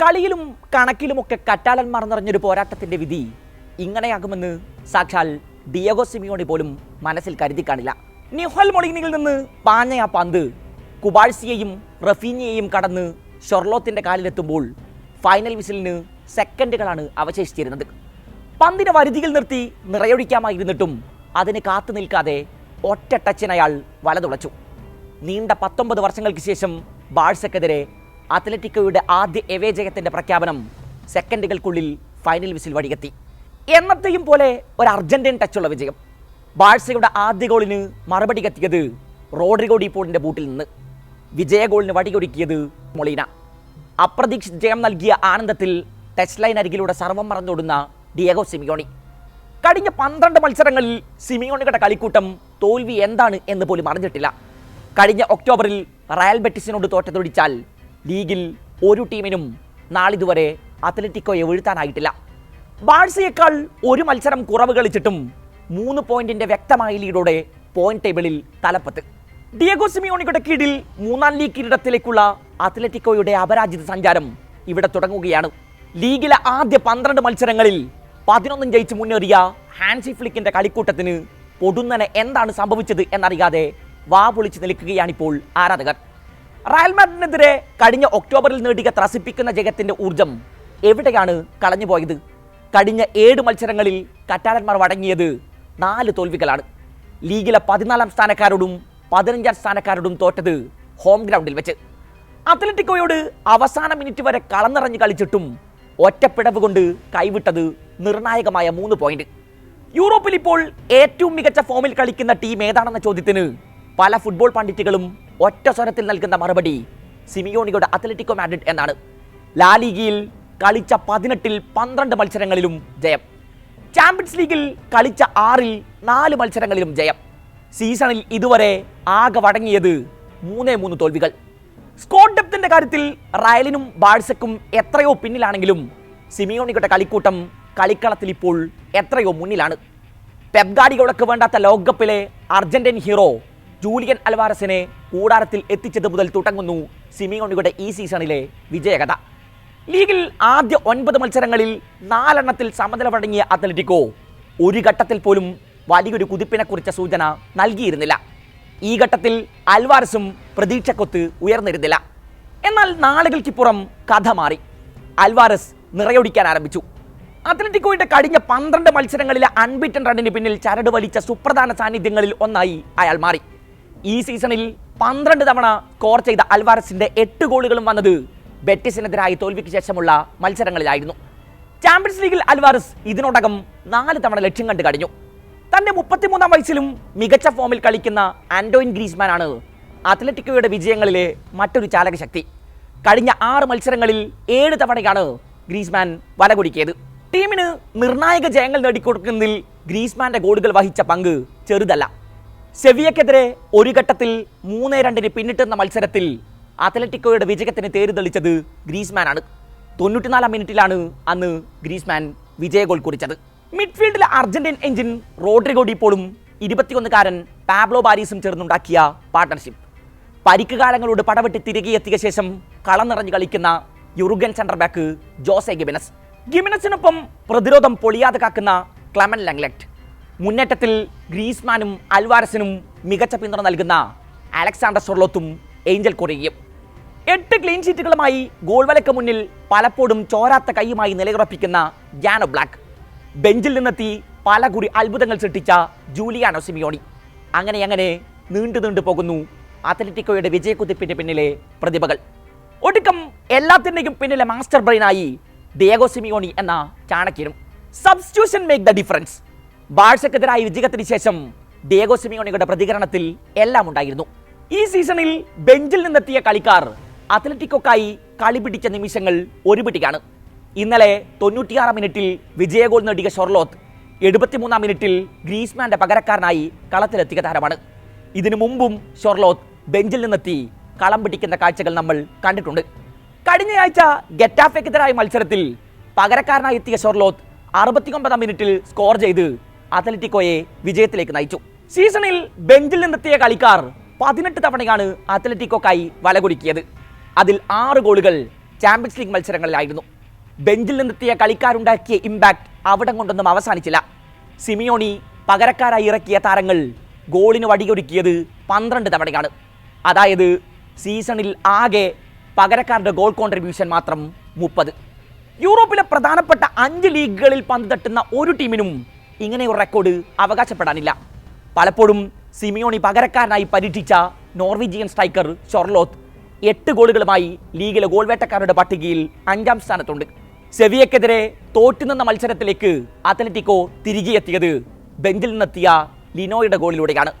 കളിയിലും കണക്കിലുമൊക്കെ കറ്റാലന്മാർ നിറഞ്ഞൊരു പോരാട്ടത്തിന്റെ വിധി ഇങ്ങനെയാകുമെന്ന് സാക്ഷാൽ ഡിയഗോ സിമിയോണി പോലും മനസ്സിൽ കരുതി കാണില്ല. നിഹൽ മൊളിനിയിൽ നിന്ന് പാഞ്ഞ ആ പന്ത് കുബാഴ്സിയെയും റഫീനിയെയും കടന്ന് ഷൊർലോത്തിന്റെ കാലിലെത്തുമ്പോൾ ഫൈനൽ വിസിലിന് സെക്കൻഡുകളാണ് അവശേഷിച്ചിരുന്നത്. പന്തിനെ വരുതിയിൽ നിർത്തി നിറയൊഴിക്കാമായിരുന്നിട്ടും അതിന് കാത്തു നിൽക്കാതെ ഒറ്റ ടച്ചിനയാൾ വലതുളച്ചു. നീണ്ട പത്തൊമ്പത് വർഷങ്ങൾക്ക് ശേഷം ബാഴ്സക്കെതിരെ അത്ലറ്റിക്കോയുടെ ആദ്യ എവേ ജയത്തിന്റെ പ്രഖ്യാപനം സെക്കൻഡുകൾക്കുള്ളിൽ ഫൈനൽ വിസിൽ വഴിയെത്തി എന്നത്തെയും പോലെ ഒരു അർജന്റീൻ ടച്ചുള്ള വിജയം. ബാഴ്സയുടെ ആദ്യ ഗോളിന് മറുപടി കത്തിയത് റോഡ്രിഗോ ഡീപോളിന്റെ ബൂട്ടിൽ നിന്ന്. വിജയ ഗോളിന് വടിയൊരുക്കിയത് മൊളീന. അപ്രതീക്ഷിത ജയം നൽകിയ ആനന്ദത്തിൽ ടച്ച് ലൈൻ അരികിലൂടെ സർവം മറന്നോടുന്ന ഡിയഗോ സിമിയോണി. കഴിഞ്ഞ പന്ത്രണ്ട് മത്സരങ്ങളിൽ സിമിയോണിയുടെ കളിക്കൂട്ടം തോൽവി എന്താണ് എന്ന് പോലും അറിഞ്ഞിട്ടില്ല. കഴിഞ്ഞ ഒക്ടോബറിൽ റയൽ ബെറ്റിസിനോട് തോറ്റതൊഴിച്ചാൽ ലീഗിൽ ഒരു ടീമിനും നാളിതുവരെ അത്ലറ്റിക്കോയെ വീഴ്ത്താനായിട്ടില്ല. ബാഴ്സയേക്കാൾ ഒരു മത്സരം കുറവ് കളിച്ചിട്ടും മൂന്ന് പോയിന്റിന്റെ വ്യക്തമായ ലീഡോടെ പോയിന്റ് ടേബിളിൽ തലപ്പത്ത്. ഡിയഗോ സിമിയോണിയുടെ കീഴിൽ മൂന്നാം ലീഗ് കിരീടത്തിലേക്കുള്ള അത്ലറ്റിക്കോയുടെ അപരാജിത സഞ്ചാരം ഇവിടെ തുടങ്ങുകയാണ്. ലീഗിലെ ആദ്യ പന്ത്രണ്ട് മത്സരങ്ങളിൽ പതിനൊന്നും ജയിച്ച് മുന്നേറിയ ഹാൻസി ഫ്ലിക്കിന്റെ കളിക്കൂട്ടത്തിന് പൊടുന്നനെ എന്താണ് സംഭവിച്ചത് എന്നറിയാതെ വാ പൊളിച്ച് നിൽക്കുകയാണിപ്പോൾ ആരാധകർ. റയൽ മാഡ്രിഡിനെതിരെ കഴിഞ്ഞ ഒക്ടോബറിൽ നേടിയ ത്രസിപ്പിക്കുന്ന ജയത്തിന്റെ ഊർജം എവിടെയാണ് കളഞ്ഞുപോയത് കഴിഞ്ഞ ഏഴ് മത്സരങ്ങളിൽ കറ്റാലന്മാർ വഴങ്ങിയത് നാല് തോൽവികളാണ്. ലീഗിലെ പതിനാലാം സ്ഥാനക്കാരോടും പതിനഞ്ചാം സ്ഥാനക്കാരോടും തോറ്റത് ഹോം ഗ്രൗണ്ടിൽ വെച്ച്. അത്ലറ്റിക്കോയോട് അവസാന മിനിറ്റ് വരെ കളന്നിറഞ്ഞ് കളിച്ചിട്ടും ഒറ്റപ്പിടവ് കൊണ്ട് കൈവിട്ടത് നിർണായകമായ മൂന്ന് പോയിന്റ്. യൂറോപ്പിൽ ഇപ്പോൾ ഏറ്റവും മികച്ച ഫോമിൽ കളിക്കുന്ന ടീം ഏതാണെന്ന ചോദ്യത്തിന് പല ഫുട്ബോൾ പണ്ഡിറ്റുകളും ഒറ്റ സ്വരത്തിൽ നൽകുന്ന മറുപടി സിമിയോണിയുടെ അത്ലറ്റിക്കോ മാഡ്രിഡ് എന്നാണ്. ലാലിഗയിൽ കളിച്ച പതിനെട്ടിൽ പന്ത്രണ്ട് മത്സരങ്ങളിലും ജയം. ചാമ്പ്യൻസ് ലീഗിൽ കളിച്ച ആറിൽ നാല് മത്സരങ്ങളിലും ജയം. സീസണിൽ ഇതുവരെ ആകെ വടങ്ങിയത് മൂന്നേ മൂന്ന് തോൽവികൾ. സ്കോഡ് ഡെപ്തിന്റെ കാര്യത്തിൽ റയലിനും ബാഴ്സക്കും എത്രയോ പിന്നിലാണെങ്കിലും സിമിയോണിയുടെ കളിക്കൂട്ടം കളിക്കളത്തിൽ ഇപ്പോൾ എത്രയോ മുന്നിലാണ്. പെപ്ഗാഡികൾക്ക് വേണ്ടാത്ത ലോകകപ്പിലെ അർജന്റീൻ ഹീറോ ജൂലിയൻ അൽവാരസിനെ കൂടാരത്തിൽ എത്തിച്ചത് മുതൽ തുടങ്ങുന്നു സിമിയോണിയുടെ ഈ സീസണിലെ വിജയകഥ. ലീഗിൽ ആദ്യ ഒൻപത് മത്സരങ്ങളിൽ നാലെണ്ണത്തിൽ സമനില വഴങ്ങിയ അത്ലറ്റിക്കോ ഒരു ഘട്ടത്തിൽ പോലും വലിയൊരു കുതിപ്പിനെ കുറിച്ച സൂചന നൽകിയിരുന്നില്ല. ഈ ഘട്ടത്തിൽ അൽവാരസും പ്രതീക്ഷക്കൊത്ത് ഉയർന്നിരുന്നില്ല. എന്നാൽ നാളുകൾക്കിപ്പുറം കഥ മാറി. അൽവാരസ് നിറയൊടിക്കാൻ ആരംഭിച്ചു. അത്ലറ്റിക്കോയുടെ കഴിഞ്ഞ പന്ത്രണ്ട് മത്സരങ്ങളിലെ അൺബിറ്റൻ റണ്ണിന് പിന്നിൽ ചരട് വലിച്ച സുപ്രധാന സാന്നിധ്യങ്ങളിൽ ഒന്നായി അയാൾ മാറി. ഈ സീസണിൽ പന്ത്രണ്ട് തവണ സ്കോർ ചെയ്ത അൽവാരസിന്റെ എട്ട് ഗോളുകളും വന്നത് ബെറ്റിസിനെതിരായി തോൽവിക്ക് ശേഷമുള്ള മത്സരങ്ങളിലായിരുന്നു. ചാമ്പ്യൻസ് ലീഗിൽ അൽവാരസ് ഇതിനോടകം നാല് തവണ ലക്ഷ്യം കണ്ടു കഴിഞ്ഞു. തന്റെ മുപ്പത്തിമൂന്നാം വയസ്സിലും മികച്ച ഫോമിൽ കളിക്കുന്ന ആൻഡോയിൻ ഗ്രീസ്മാൻ ആണ് അത്ലറ്റിക്കോയുടെ വിജയങ്ങളിലെ മറ്റൊരു ചാലകശക്തി. കഴിഞ്ഞ ആറ് മത്സരങ്ങളിൽ ഏഴ് തവണയാണ് ഗ്രീസ്മാൻ വലകൊടുക്കിയത് ടീമിന് നിർണായക ജയങ്ങൾ നേടിക്കൊടുക്കുന്നതിൽ ഗ്രീസ്മാന്റെ ഗോളുകൾ വഹിച്ച പങ്ക് ചെറുതല്ല. സെവിയക്കെതിരെ ഒരു ഘട്ടത്തിൽ മൂന്ന് രണ്ടിന് പിന്നിട്ടുന്ന മത്സരത്തിൽ അത്ലറ്റിക്കോയുടെ വിജയത്തിന് തേര് തെളിച്ചത് ഗ്രീസ്മാനാണ്. തൊണ്ണൂറ്റിനാലാം മിനിറ്റിലാണ് അന്ന് ഗ്രീസ്മാൻ വിജയ ഗോൾ കുറിച്ചത്. മിഡ്ഫീൽഡിലെ അർജന്റീൻ എഞ്ചിൻ റോഡ്രിഗോ ഡിപ്പോളും ഇരുപത്തിയൊന്നുകാരൻ പാബ്ലോ ബാരീസും ചേർന്നുണ്ടാക്കിയ പാർട്ണർഷിപ്പ് പരിക്ക് കാലങ്ങളോട് പടവെട്ടി തിരികെ എത്തിയ ശേഷം കളം നിറഞ്ഞു കളിക്കുന്ന Uruguayan centre back Jose Gimenez. ഗിമിനസിനൊപ്പം പ്രതിരോധം പൊളിയാതെ കാക്കുന്ന ക്ലമൻ ലംഗ്ലെറ്റ് മുന്നേറ്റത്തിൽ ഗ്രീസ്മാനും അൽവാരസിനും മികച്ച പിന്തുണ നൽകുന്ന അലക്സാണ്ടർ സൊർലോത്തും ഏഞ്ചൽ കൊറിയയും. എട്ട് ക്ലീൻ ഷീറ്റുകളുമായി ഗോൾ വലയ്ക്ക് മുന്നിൽ പലപ്പോഴും ചോരാത്ത കൈയുമായി നിലയുറപ്പിക്കുന്ന ജാനോ ബ്ലാക്ക്. ബെഞ്ചിൽ നിന്നെത്തി പല കുറി അത്ഭുതങ്ങൾ സൃഷ്ടിച്ച ജൂലിയാനോ സിമിയോണി. അങ്ങനെ അങ്ങനെ നീണ്ടു നീണ്ടു പോകുന്നു അത്ലറ്റിക്കോയുടെ വിജയക്കുതിപ്പിന്റെ പിന്നിലെ പ്രതിഭകൾ. ഒടുക്കം എല്ലാത്തിന്റെയും പിന്നിലെ മാസ്റ്റർ ബ്രെയിനായി ഡിയഗോ സിമിയോണി എന്ന ചാണക്യനും. സബ്സ്റ്റിറ്റ്യൂഷൻ മേക്ക് ദ ഡിഫറൻസ് ബാഴ്സക്കെതിരായ വിജയത്തിന് ശേഷം ഡിയഗോ സിമിയോണിയുടെ പ്രതികരണത്തിൽ എല്ലാം ഉണ്ടായിരുന്നു. ഈ സീസണിൽ ബെഞ്ചിൽ നിന്നെത്തിയ കളിക്കാർ അത്ലറ്റിക്കൊക്കായി കളി പിടിച്ച നിമിഷങ്ങൾ ഒരു പിടിക്കാണ് ഇന്നലെ തൊണ്ണൂറ്റിയാറാം മിനിറ്റിൽ വിജയഗോൾ നേടിയ ഷൊർലോത്ത് എഴുപത്തിമൂന്നാം മിനിറ്റിൽ ഗ്രീസ്മാന്റെ പകരക്കാരനായി കളത്തിലെത്തിയ താരമാണ്. ഇതിനു മുമ്പും ഷൊർലോത്ത് ബെഞ്ചിൽ നിന്നെത്തി കളം പിടിക്കുന്ന കാഴ്ചകൾ നമ്മൾ കണ്ടിട്ടുണ്ട്. കഴിഞ്ഞയാഴ്ച ഗെറ്റാഫെക്കെതിരായ മത്സരത്തിൽ പകരക്കാരനായി എത്തിയ ഷൊർലോത്ത് അറുപത്തിയൊമ്പതാം മിനിറ്റിൽ സ്കോർ ചെയ്ത് അത്ലറ്റിക്കോയെ വിജയത്തിലേക്ക് നയിച്ചു. സീസണിൽ ബെഞ്ചിൽ നിന്നെത്തിയ കളിക്കാർ പതിനെട്ട് തവണയാണ് അത്ലറ്റിക്കോക്കായി വലകുലുക്കിയത് അതിൽ ആറ് ഗോളുകൾ ചാമ്പ്യൻസ് ലീഗ് മത്സരങ്ങളിലായിരുന്നു. ബെഞ്ചിൽ നിന്നെത്തിയ കളിക്കാരുണ്ടാക്കിയ ഇമ്പാക്ട് അവിടം കൊണ്ടൊന്നും അവസാനിച്ചില്ല. സിമിയോണി പകരക്കാരായി ഇറക്കിയ താരങ്ങൾ ഗോളിന് വടിയൊരുക്കിയത് പന്ത്രണ്ട് തവണയാണ്. അതായത് സീസണിൽ ആകെ പകരക്കാരുടെ ഗോൾ കോൺട്രിബ്യൂഷൻ മാത്രം മുപ്പത്. യൂറോപ്പിലെ പ്രധാനപ്പെട്ട അഞ്ച് ലീഗുകളിൽ പന്ത് തട്ടുന്ന ഒരു ടീമിനും ഇങ്ങനെ ഒരു റെക്കോർഡ് അവകാശപ്പെടാനില്ല. പലപ്പോഴും സിമിയോണി പകരക്കാരനായി പരീക്ഷിച്ച നോർവീജിയൻ സ്ട്രൈക്കർ ഷൊർലോത്ത് എട്ട് ഗോളുകളുമായി ലീഗിലെ ഗോൾവേട്ടക്കാരുടെ പട്ടികയിൽ അഞ്ചാം സ്ഥാനത്തുണ്ട്. സെവിയക്കെതിരെ തോറ്റുനിന്ന മത്സരത്തിലേക്ക് അത്ലറ്റിക്കോ തിരികെ എത്തിയത് ബെഞ്ചിൽ നിന്നെത്തിയ ലിനോയുടെ ഗോളിലൂടെയാണ്.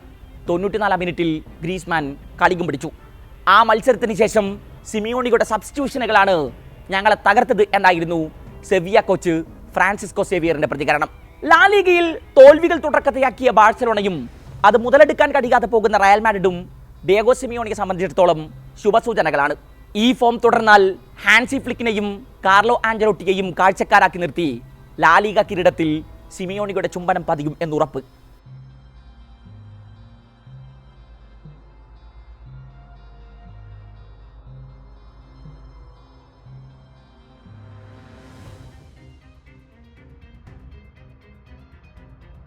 തൊണ്ണൂറ്റിനാലാം മിനിറ്റിൽ ഗ്രീസ്മാൻ കളിക്കും പിടിച്ചു. ആ മത്സരത്തിന് ശേഷം സിമിയോണിയുടെ സബ്സ്റ്റിറ്റ്യൂഷനുകളാണ് ഞങ്ങളെ തകർത്തത് എന്നായിരുന്നു സെവിയ കോച്ച് ഫ്രാൻസിസ്കോ സേവിയറിന്റെ പ്രതികരണം. ലാലിഗയിൽ തോൽവികൾ തുടക്കത്തെയാക്കിയ ബാഴ്സലോണയും അത് മുതലെടുക്കാൻ കഴിയാതെ പോകുന്ന റയൽ മാഡ്രിഡും ഡിയഗോ സിമിയോണിയെ സംബന്ധിച്ചിടത്തോളം ശുഭസൂചനകളാണ്. ഈ ഫോം തുടർന്നാൽ ഹാൻസി ഫ്ലിക്കിനെയും കാർലോ ആഞ്ചലോട്ടിയെയും കാഴ്ചക്കാരാക്കി നിർത്തി ലാലിഗ കിരീടത്തിൽ സിമിയോണിയുടെ ചുംബനം പതിയും എന്നുറപ്പ്.